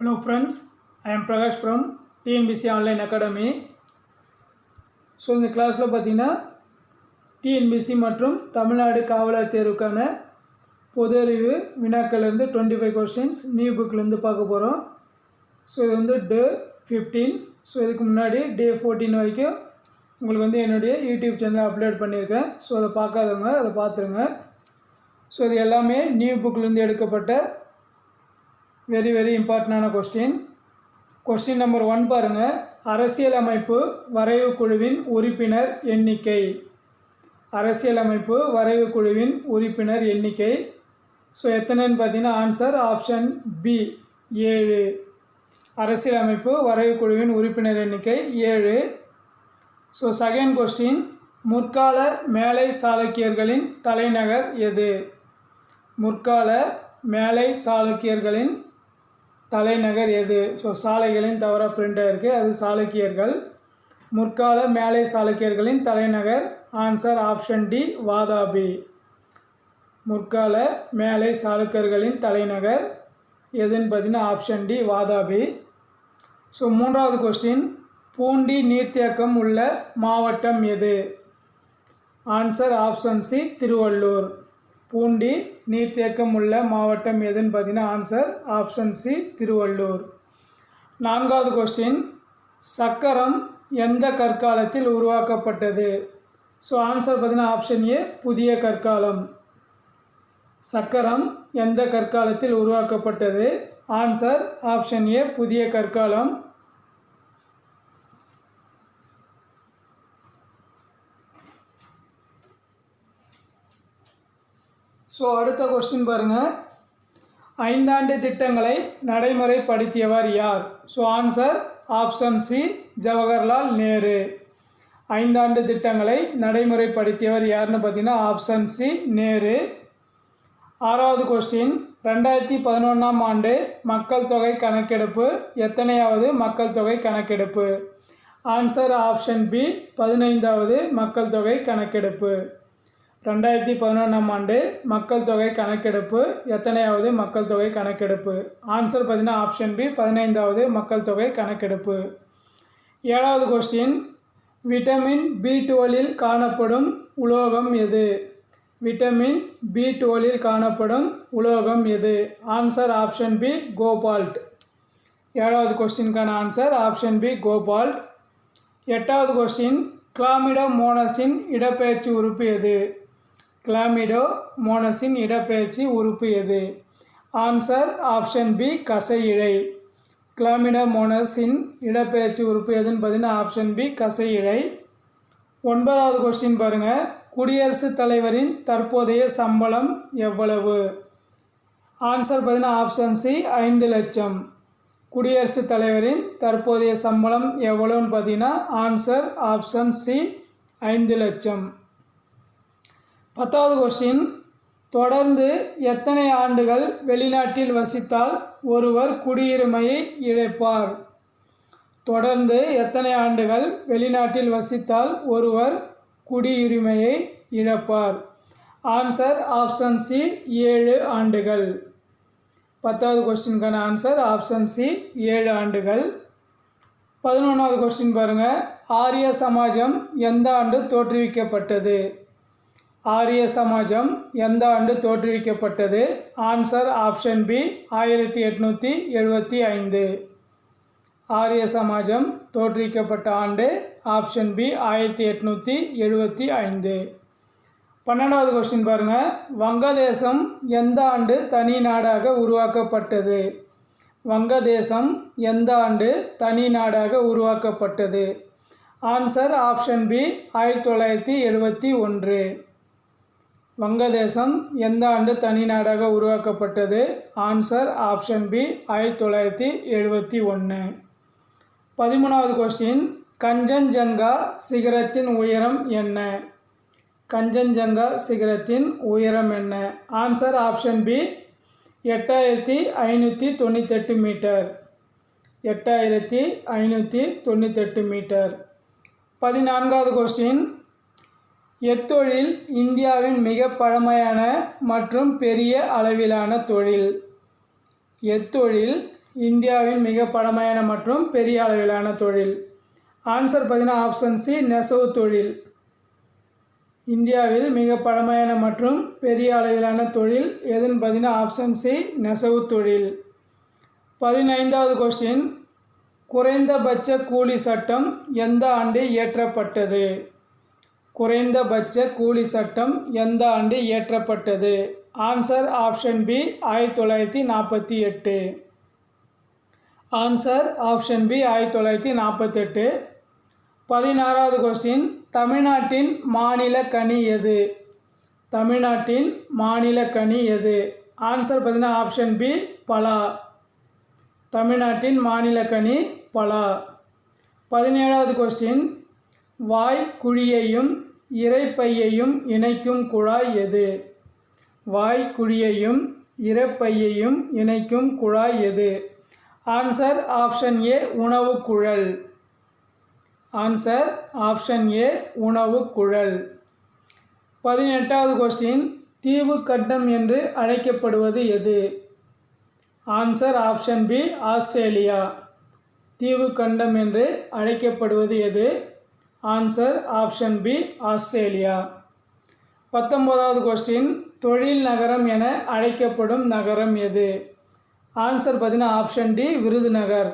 Hello friends I am Prakash from TNPSC online academy so இந்த கிளாஸில் பார்த்தீங்கன்னா TNPSC மற்றும் தமிழ்நாடு காவலர் தேர்வுக்கான பொது அறிவு வினாக்கள்லேருந்து டுவெண்ட்டி ஃபைவ் கொஸ்டின்ஸ் நியூ புக்லேருந்து பார்க்க போகிறோம் ஸோ இது வந்து டே ஃபிஃப்டீன் ஸோ இதுக்கு முன்னாடி டே ஃபோர்டீன் வரைக்கும் உங்களுக்கு வந்து என்னுடைய யூடியூப் சேனலில் அப்லோட் பண்ணியிருக்கேன். ஸோ அதை பார்க்காதவங்க அதை பார்த்துருங்க. ஸோ இது எல்லாமே நியூ புக்லேருந்து எடுக்கப்பட்ட வெரி வெரி இம்பார்ட்டண்டான கொஸ்டின் கொஸ்டின் நம்பர் ஒன் பாருங்கள் அரசியலமைப்பு வரைவு குழுவின் உறுப்பினர் எண்ணிக்கை. அரசியலமைப்பு வரைவு குழுவின் உறுப்பினர் எண்ணிக்கை. ஸோ எத்தனைன்னு பார்த்தீங்கன்னா ஆன்சர் ஆப்ஷன் பி ஏழு. அரசியலமைப்பு வரைவு குழுவின் உறுப்பினர் எண்ணிக்கை ஏழு. ஸோ செகண்ட் கொஸ்டின் முற்கால மேலை சாளுக்கியர்களின் தலைநகர் எது? முற்கால மேலை சாளுக்கியர்களின் தலைநகர் எது? ஸோ சாலைகளின் தவறாக பிரிண்ட் ஆகிருக்கு அது சாளுக்கியர்கள். முற்கால மேலை சாளுக்கியர்களின் தலைநகர். ஆன்சர் ஆப்ஷன் டி வாதாபி முற்கால மேலை சாளுக்கியர்களின் தலைநகர். எதுன்னு பார்த்தீங்கன்னா ஆப்ஷன் டி வாதாபி ஸோ மூன்றாவது கொஸ்டின் பூண்டி நீர்த்தேக்கம் உள்ள மாவட்டம் எது? Answer option C Tiruvallur. Poondi நீர்த்தேக்கம் உள்ள மாவட்டம் எதுன்னு பார்த்தீங்கன்னா ஆன்சர் ஆப்ஷன் சி திருவள்ளூர். நான்காவது கொஸ்டின் சக்கரம் எந்த கற்காலத்தில் உருவாக்கப்பட்டது? ஸோ ஆன்சர் பார்த்தீங்கன்னா ஆப்ஷன் ஏ புதிய கற்காலம். சக்கரம் எந்த கற்காலத்தில் உருவாக்கப்பட்டது? ஆன்சர் ஆப்ஷன் ஏ புதிய கற்காலம். ஸோ அடுத்த கொஸ்டின் பாருங்கள் ஐந்தாண்டு திட்டங்களை நடைமுறைப்படுத்தியவர் யார்? So answer option C Jawaharlal Nehru. ஐந்தாண்டு திட்டங்களை நடைமுறைப்படுத்தியவர் யாருன்னு பார்த்தீங்கன்னா ஆப்ஷன் சி நேரு. ஆறாவது கொஸ்டின் ரெண்டாயிரத்தி பதினொன்றாம் ஆண்டு மக்கள் தொகை கணக்கெடுப்பு எத்தனையாவது மக்கள் தொகை கணக்கெடுப்பு? ஆன்சர் ஆப்ஷன் பி பதினைந்தாவது மக்கள் தொகை கணக்கெடுப்பு. ரெண்டாயிரத்தி பதினொன்றாம் ஆண்டு மக்கள் தொகை கணக்கெடுப்பு. எத்தனையாவது மக்கள் தொகை கணக்கெடுப்பு? ஆன்சர் பார்த்தீங்கன்னா ஆப்ஷன் பி பதினைந்தாவது மக்கள் தொகை கணக்கெடுப்பு. ஏழாவது கொஸ்டின் விட்டமின் பி டுவெலில் காணப்படும் உலோகம் எது? விட்டமின் பி டுவெலில் காணப்படும் உலோகம் எது? ஆன்சர் ஆப்ஷன் பி கோபால்ட் ஏழாவது கொஸ்டினுக்கான ஆன்சர் ஆப்ஷன் பி கோபால்ட் எட்டாவது கொஸ்டின் கிளாமிடோ மோனஸின் இடப்பெயர்ச்சி உறுப்பு எது? கிளாமிடோ மோனஸின் இடப்பெயர்ச்சி உறுப்பு எது? ஆன்சர் ஆப்ஷன் பி கசை இழை கிளாமிடோ மோனஸின் இடப்பெயர்ச்சி உறுப்பு எதுன்னு பார்த்தீங்கன்னா ஆப்ஷன் பி கசை இழை ஒன்பதாவது கொஸ்டின் பாருங்கள் குடியரசுத் தலைவரின் தற்போதைய சம்பளம் எவ்வளவு? ஆன்சர் பார்த்தீங்கன்னா ஆப்ஷன் சி ஐந்து லட்சம். குடியரசுத் தலைவரின் தற்போதைய சம்பளம் எவ்வளோன்னு பார்த்தீங்கன்னா ஆன்சர் ஆப்ஷன் சி ஐந்து லட்சம். பத்தாவது கொஸ்டின் தொடர்ந்து எத்தனை ஆண்டுகள் வெளிநாட்டில் வசித்தால் ஒருவர் குடியுரிமையை இழப்பார்? தொடர்ந்து எத்தனை ஆண்டுகள் வெளிநாட்டில் வசித்தால் ஒருவர் குடியுரிமையை இழப்பார்? ஆன்சர் ஆப்ஷன் சி ஏழு ஆண்டுகள். பத்தாவது கொஸ்டினுக்கான ஆன்சர் ஆப்ஷன் சி ஏழு ஆண்டுகள். பதினொன்றாவது கொஸ்டின் பாருங்கள் ஆரிய சமாஜம் எந்த ஆண்டு தோற்றுவிக்கப்பட்டது? ஆரிய சமாஜம் எந்த ஆண்டு தோற்றுவிக்கப்பட்டது? ஆன்சர் ஆப்ஷன் பி ஆயிரத்தி எட்நூற்றி எழுபத்தி ஐந்து. ஆரிய சமாஜம் தோற்றுவிக்கப்பட்ட ஆண்டு ஆப்ஷன் பி ஆயிரத்தி எட்நூற்றி எழுபத்தி ஐந்து. பன்னெண்டாவது கொஸ்டின் பாருங்கள் வங்கதேசம் எந்த ஆண்டு தனி நாடாக உருவாக்கப்பட்டது? வங்கதேசம் எந்த ஆண்டு தனி நாடாக உருவாக்கப்பட்டது? ஆன்சர் ஆப்ஷன் பி ஆயிரத்தி தொள்ளாயிரத்தி எழுபத்தி ஒன்று. வங்கதேசம் எந்த ஆண்டு தனி நாடாக உருவாக்கப்பட்டது? ஆன்சர் ஆப்ஷன் பி ஆயிரத்தி தொள்ளாயிரத்தி எழுபத்தி ஒன்று பதிமூணாவது கொஸ்டின் கஞ்சன்ஜங்கா சிகரத்தின் உயரம் என்ன? கஞ்சன்ஜங்கா சிகரத்தின் உயரம் என்ன? ஆன்சர் ஆப்ஷன் பி எட்டாயிரத்தி ஐநூற்றி தொண்ணூத்தெட்டு மீட்டர் எட்டாயிரத்தி ஐநூற்றி தொண்ணூத்தெட்டு மீட்டர் பதினான்காவது கொஸ்டின் எத்தொழில் இந்தியாவின் மிக பழமையான மற்றும் பெரிய அளவிலான தொழில். எத்தொழில் இந்தியாவின் மிக பழமையான மற்றும் பெரிய அளவிலான தொழில். ஆன்சர் பார்த்தீங்கன்னா ஆப்ஷன் சி நெசவு தொழில். இந்தியாவில் மிக பழமையான மற்றும் பெரிய அளவிலான தொழில் எதுன்னு பார்த்தீங்கன்னா ஆப்ஷன் சி நெசவு தொழில். பதினைந்தாவது கொஸ்டின் குறைந்தபட்ச கூலி சட்டம் எந்த ஆண்டு இயற்றப்பட்டது? குறைந்தபட்ச கூலி சட்டம் எந்த ஆண்டு இயற்றப்பட்டது? ஆன்சர் ஆப்ஷன் பி ஆயிரத்தி தொள்ளாயிரத்தி நாற்பத்தி எட்டு. ஆன்சர் ஆப்ஷன் பி ஆயிரத்தி தொள்ளாயிரத்தி நாற்பத்தெட்டு. பதினாறாவது கொஸ்டின் தமிழ்நாட்டின் மாநில கனி எது? தமிழ்நாட்டின் மாநில கனி எது? ஆன்சர் பார்த்தீங்கன்னா ஆப்ஷன் பி பலா. தமிழ்நாட்டின் மாநில கனி பலா. பதினேழாவது கொஸ்டின் வாய் குழியையும் இறைப்பையையும் இணைக்கும் குழாய் எது? வாய்க்குழியையும் இரைப்பையையும் இணைக்கும் குழாய் எது? ஆன்சர் ஆப்ஷன் ஏ உணவு குழல். ஆன்சர் ஆப்ஷன் ஏ உணவு குழல். பதினெட்டாவது கொஸ்டின் தீவு கட்டம் என்று அழைக்கப்படுவது எது? Answer option B Australia. தீவு கண்டம் என்று அழைக்கப்படுவது எது? ஆன்சர் ஆப்ஷன் பி ஆஸ்திரேலியா பத்தொம்போதாவது கொஸ்டின் தொழில் நகரம் என அழைக்கப்படும் நகரம் எது? ஆன்சர் பார்த்தீங்கன்னா ஆப்ஷன் டி விருதுநகர்.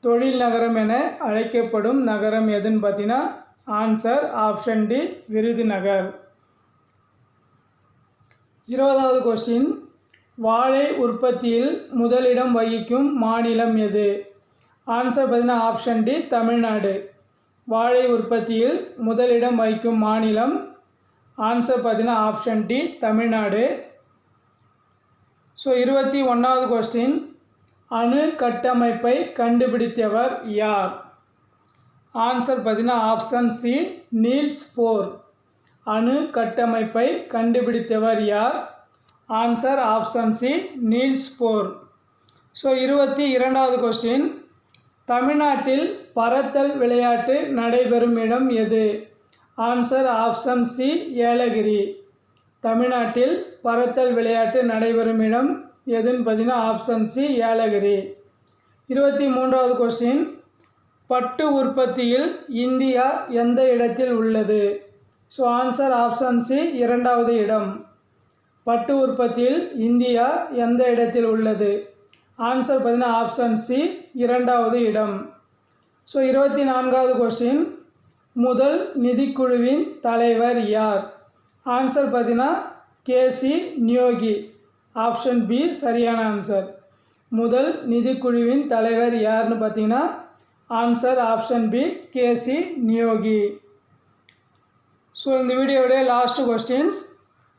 தொழில் நகரம் என அழைக்கப்படும் நகரம் எதுன்னு பார்த்தீங்கன்னா ஆன்சர் ஆப்ஷன் டி விருதுநகர். இருபதாவது கொஸ்டின் வாழை உற்பத்தியில் முதலிடம் வகிக்கும் மாநிலம் எது? ஆன்சர் பார்த்தீங்கன்னா ஆப்ஷன் டி தமிழ்நாடு. வாழை உற்பத்தியில் முதலிடம் வகிக்கும் மாநிலம் ஆன்சர் பார்த்தீங்கன்னா ஆப்ஷன் டி தமிழ்நாடு. ஸோ இருபத்தி ஒன்றாவது கொஸ்டின் அணு கட்டமைப்பை கண்டுபிடித்தவர் யார்? ஆன்சர் பார்த்தீங்கன்னா ஆப்ஷன் சி நீல்ஸ் போர். அணு கட்டமைப்பை கண்டுபிடித்தவர் யார்? Answer option C Niels Bohr. So இருபத்தி இரண்டாவது கொஸ்டின் தமிழ்நாட்டில் பறத்தல் விளையாட்டு நடைபெறும் இடம் எது? Answer option C Yelagiri. தமிழ்நாட்டில் பறத்தல் விளையாட்டு நடைபெறும் இடம் எதுன்னு பார்த்தீங்கன்னா ஆப்ஷன் சி ஏலகிரி. இருபத்தி மூன்றாவது கொஸ்டின் பட்டு உற்பத்தியில் இந்தியா எந்த இடத்தில் உள்ளது? ஸோ ஆன்சர் ஆப்ஷன் சி இரண்டாவது இடம். பட்டு உற்பத்தியில் இந்தியா எந்த இடத்தில் உள்ளது? ஆன்சர் பார்த்தீங்கன்னா ஆப்ஷன் சி இரண்டாவது இடம். ஸோ இருபத்தி நான்காவது கொஸ்டின் முதல் நிதிக்குழுவின் தலைவர் யார்? ஆன்சர் பார்த்தீங்கன்னா K C Neogy. Option B சரியான ஆன்சர் முதல் நிதிக்குழுவின் தலைவர் யாருன்னு பார்த்தீங்கன்னா answer option B K C Neogy. So இந்த வீடியோடைய லாஸ்ட் கொஸ்டின்ஸ்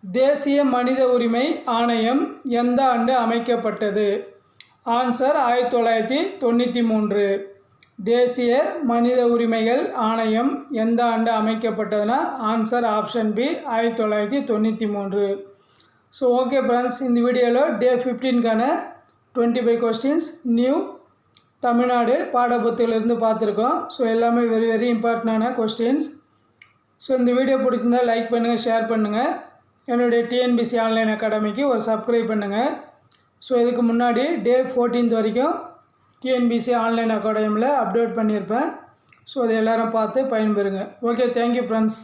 தேசிய மனித உரிமை ஆணையம் எந்த ஆண்டு அமைக்கப்பட்டது? ஆன்சர் ஆயிரத்தி தொள்ளாயிரத்தி தொண்ணூற்றி மூன்று. தேசிய மனித உரிமைகள் ஆணையம் எந்த ஆண்டு அமைக்கப்பட்டதுன்னா ஆன்சர் ஆப்ஷன் பி ஆயிரத்தி தொள்ளாயிரத்தி தொண்ணூற்றி மூன்று. ஸோ ஓகே ஃப்ரெண்ட்ஸ் இந்த வீடியோவில் day ஃபிஃப்டீன்கான twenty five questions new Tamil Nadu பாடப்புத்தகத்திலிருந்து பார்த்துருக்கோம். ஸோ எல்லாமே வெரி வெரி இம்பார்ட்டண்டான கொஸ்டின்ஸ் ஸோ இந்த வீடியோ பிடிச்சிருந்தால் லைக் பண்ணுங்கள் ஷேர் பண்ணுங்கள் என்னுடைய டிஎன்பிசி ஆன்லைன் அகாடமிக்கு ஒரு சப்ஸ்கிரைப் பண்ணுங்கள் ஸோ இதுக்கு முன்னாடி டே ஃபோர்டீன்த் வரைக்கும் டிஎன்பிசி ஆன்லைன் அகாடமியில் அப்டேட் பண்ணியிருப்பேன். ஸோ அதை எல்லோரும் பார்த்து பயன்பெறுங்க. Okay thank you friends